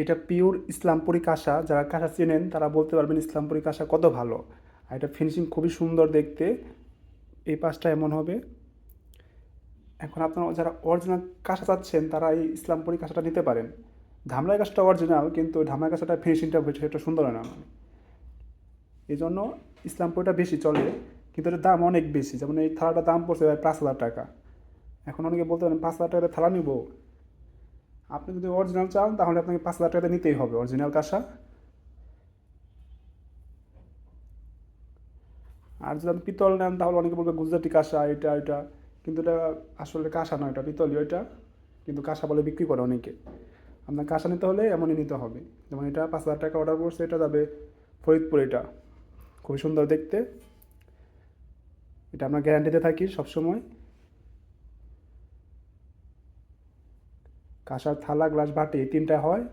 এটা পিওর ইসলামপুরি কাঁসা। যারা কাঁসা চেনেন, তারা বলতে পারবেন ইসলামপুরি কাঁসা কত ভালো। আর এটা ফিনিশিং খুবই সুন্দর দেখতে। এই পাশটা এমন হবে। এখন আপনারা যারা অরিজিনাল কাঁসা চাচ্ছেন, তারা এই ইসলামপুরি কাঁসাটা নিতে পারেন। ধামরাই কাঁসাটা অরিজিনাল কিন্তু ধামরাই কাঁসাটা ফিনিশিংটা সেটা সুন্দর হয় না এই জন্য ইসলামপুরিটা বেশি চলে, কিন্তু এটার দাম অনেক বেশি। যেমন এই থালাটার দাম পড়ছে প্রায় পাঁচ হাজার টাকা। এখন অনেকে বলতে পারেন, পাঁচ হাজার টাকা থালা নিব? আপনি যদি অরিজিনাল চান, তাহলে আপনাকে পাঁচ হাজার টাকাতে নিতেই হবে অরিজিনাল কাঁসা। আর যদি আপনি পিতল নেন, তাহলে অনেকে বলবে গুজরাটি কাঁসা, এটা এটা কিন্তু এটা আসলে কাঁসা নয় এটা পিতলই, ওইটা। কিন্তু কাঁসা বলে বিক্রি করে অনেকে। আপনার কাঁসা নিতে হলে এমনই নিতে হবে। যেমন এটা পাঁচ হাজার টাকা অর্ডার করছে, এটা যাবে ফরিদপুর, এটা। খুবই সুন্দর দেখতে। এটা আমরা গ্যারান্টিতে থাকি সবসময়। কাঁসার থালা, গ্লাস, বাটি এই তিনটা হয়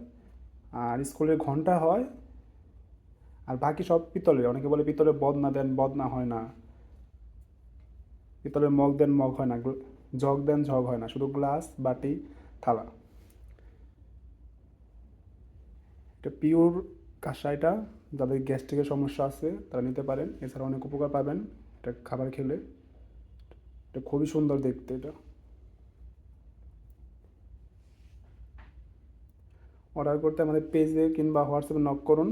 আর স্কুলের ঘণ্টা হয় আর বাকি সব পিতলের, অনেকে বলে পিতলের বদনা দেন বদনা হয় না। পিতলের মগ দেন, মগ হয় না জগ দেন, জগ হয় না, শুধু গ্লাস, বাটি, থালা। এটা পিওর কাঁসা এটা, যাদের গ্যাস্ট্রিকের সমস্যা আছে তারা নিতে পারেন। এছাড়া অনেক উপকার পাবেন এটা খাবার খেলে। এটা খুবই সুন্দর দেখতে এটা। অর্ডার করতে আমাদের পেজে কিংবা হোয়াটসঅ্যাপে নক করুন।